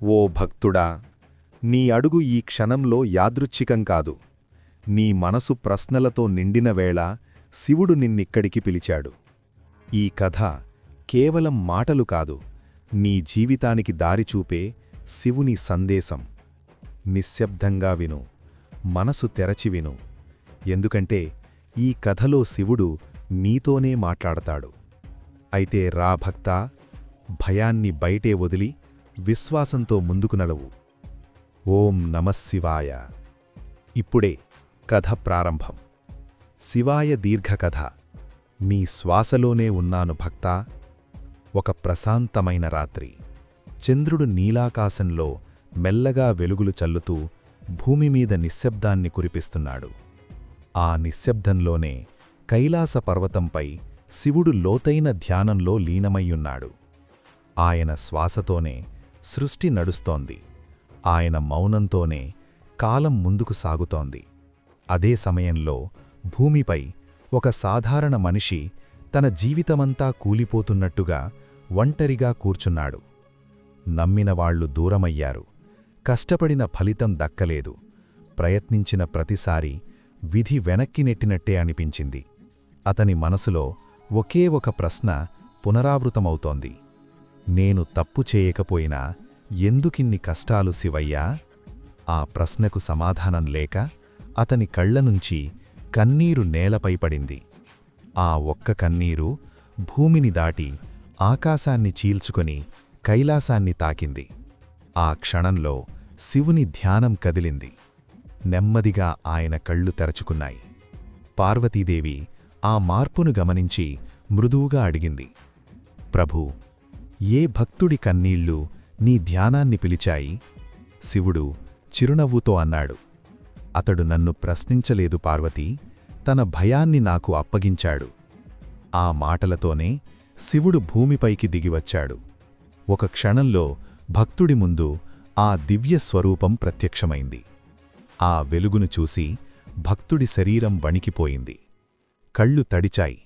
ఓ భక్తుడా నీ అడుగు ఈ క్షణంలో యాదృచ్ఛికం కాదు. నీ మనసు ప్రశ్నలతో నిండిన వేళ శివుడు నిన్నిక్కడికి పిలిచాడు. ఈ కథ కేవలం మాటలు కాదు నీ జీవితానికి దారిచూపే శివుని సందేశం. నిశ్శబ్దంగా విను మనసు తెరచి విను. ఎందుకంటే ఈ కథలో శివుడు నీతోనే మాట్లాడతాడు. అయితే రా భక్తా భయాన్ని బయటే వదిలి విశ్వాసంతో ముందుకు నడవు ఓం నమశివాయ ఇప్పుడే కథ ప్రారంభం. శివాయ దీర్ఘకథ. మీ శ్వాసలోనే ఉన్నాను భక్త. ఒక ప్రశాంతమైన రాత్రి. చంద్రుడు నీలాకాశంలో మెల్లగా వెలుగులు చల్లుతూ భూమిమీద నిశ్శబ్దాన్ని కురిపిస్తున్నాడు. ఆ నిశ్శబ్దంలోనే కైలాస పర్వతంపై శివుడు లోతైన ధ్యానంలో లీనమయ్యున్నాడు. ఆయన శ్వాసతోనే సృష్టి నడుస్తోంది. ఆయన మౌనంతోనే కాలం ముందుకు సాగుతోంది. అదే సమయంలో భూమిపై ఒక సాధారణ మనిషి తన జీవితమంతా కూలిపోతున్నట్టుగా ఒంటరిగా కూర్చున్నాడు. నమ్మినవాళ్ళు దూరమయ్యారు. కష్టపడిన ఫలితం దక్కలేదు. ప్రయత్నించిన ప్రతిసారి విధి వెనక్కి నెట్టినట్టే అనిపించింది. అతని మనసులో ఒకే ఒక ప్రశ్న పునరావృతమవుతోంది. నేను తప్పు చేయకపోయినా ఎందుకిన్ని కష్టాలు శివయ్యా? ఆ ప్రశ్నకు సమాధానం లేక అతని కళ్ళనుంచి కన్నీరు నేలపై పడింది. ఆ ఒక్క కన్నీరు భూమిని దాటి ఆకాశాన్ని చీల్చుకొని కైలాసాన్ని తాకింది. ఆ క్షణంలో శివుని ధ్యానం కదిలింది. నెమ్మదిగా ఆయన కళ్ళు తెరచుకున్నాయి. పార్వతీదేవి ఆ మార్పును గమనించి మృదువుగా అడిగింది. ప్రభూ ఏ భక్తుడి కన్నీళ్ళు నీ ధ్యానాన్ని పిలిచాయి? శివుడు చిరునవ్వుతో అన్నాడు. అతడు నన్ను ప్రశ్నించలేదు పార్వతీ తన భయాన్ని నాకు అప్పగించాడు. ఆ మాటలతోనే శివుడు భూమిపైకి దిగివచ్చాడు. ఒక క్షణంలో భక్తుడి ముందు ఆ దివ్య స్వరూపం ప్రత్యక్షమైంది. ఆ వెలుగును చూసి భక్తుడి శరీరం వణికిపోయింది. కళ్ళు తడిచాయి.